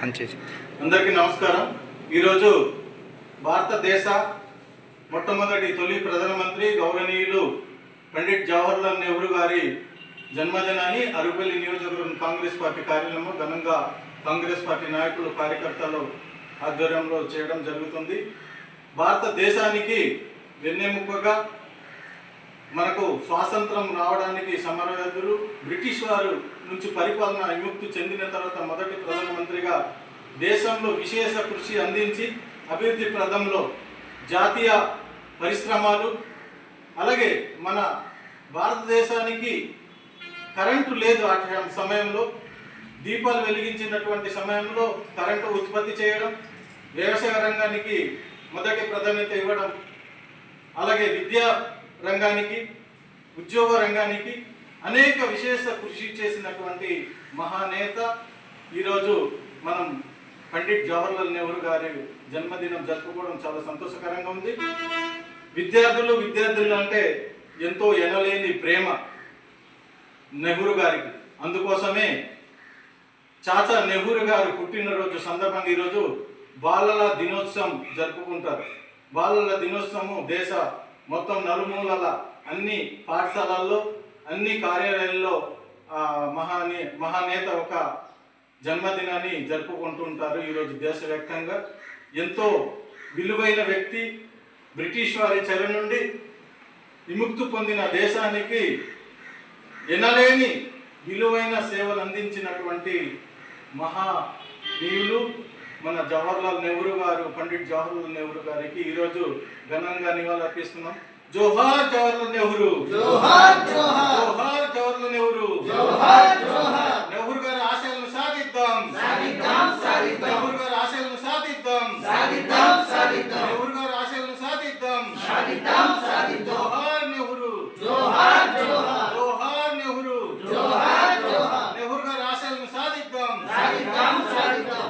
హంచి అందరికీ నమస్కారం. ఈరోజు భారతదేశ మొట్టమొదటి తొలి ప్రధానమంత్రి గౌరవనీయులు పండిట్ జవహర్లాల్ నెహ్రూ గారి జన్మదినాన్ని అరుపల్లి నియోజకవర్గం కాంగ్రెస్ పార్టీ కార్యాలయంలో ఘనంగా కాంగ్రెస్ పార్టీ నాయకులు కార్యకర్తలు ఆధ్వర్యంలో చేయడం జరుగుతుంది. భారతదేశానికి వెన్నెముకగా మనకు స్వాతంత్రం రావడానికి సమరయోధులు బ్రిటిష్ వారు నుంచి పరిపాలన విముక్తి చెందిన తర్వాత మొదటి ప్రధానమంత్రిగా దేశంలో విశేష కృషి అందించి అభివృద్ధి ప్రదంలో జాతీయ పరిశ్రమలు అలాగే మన భారతదేశానికి కరెంటు లేదు ఆ సమయంలో. దీపాలు వెలిగించినటువంటి సమయంలో కరెంటు ఉత్పత్తి చేయడం వ్యవసాయ రంగానికి మొదటి ప్రాధాన్యత ఇవ్వడం అలాగే విద్యా రంగానికి ఉద్యోగ రంగానికి అనేక విశేష కృషి చేసినటువంటి మహానేత ఈరోజు మనం పండిట్ జవహర్లాల్ నెహ్రూ గారి జన్మదినం జరుపుకోవడం చాలా సంతోషకరంగా ఉంది. విద్యార్థులు విద్యార్థులు అంటే ఎంతో ఎనలేని ప్రేమ నెహ్రూ గారికి. అందుకోసమే చాచా నెహ్రూ గారు పుట్టినరోజు సందర్భంగా ఈరోజు బాలల దినోత్సవం జరుపుకుంటారు. బాలల దినోత్సవం దేశ మొత్తం నలుమూలల అన్ని పాఠశాలల్లో అన్ని కార్యాలయాల్లో మహానే మహానేత ఒక జన్మదినాన్ని జరుపుకుంటుంటారు ఈరోజు దేశవ్యాప్తంగా. ఎంతో విలువైన వ్యక్తి బ్రిటిష్ వారి చెర నుండి విముక్తి పొందిన దేశానికి ఎనలేని విలువైన సేవలు అందించినటువంటి మహా వీరులు మన జవహర్లాల్ నెహ్రూ గారు పండిట్ జవహర్లాల్ నెహ్రూ గారికి ఈరోజు ఘనంగా నివాళులర్పిస్తున్నాం జోహార్ జవహర్లాల్ నెహ్రూ! జోహార్ జోహార్ జవహర్లాల్ నెహ్రూ! జోహార్ జోహార్ నెహ్రూ గారి ఆశయాలను సాధిద్దాం! సాధిద్దాం సాధిద్దాం! నెహ్రూ గారి ఆశయాలను సాధిద్దాం! సాధిద్దాం సాధిద్దాం! నెహ్రూ గారి ఆశయాలను సాధిద్దాం! సాధిద్దాం సాధిద్దాం! జోహార్ నెహ్రూ! జోహార్ జోహార్ జోహార్ నెహ్రూ! జోహార్ జోహార్ నెహ్రూ గారి ఆశయాలను సాధిద్దాం! సాధిద్దాం సాధిద్దాం!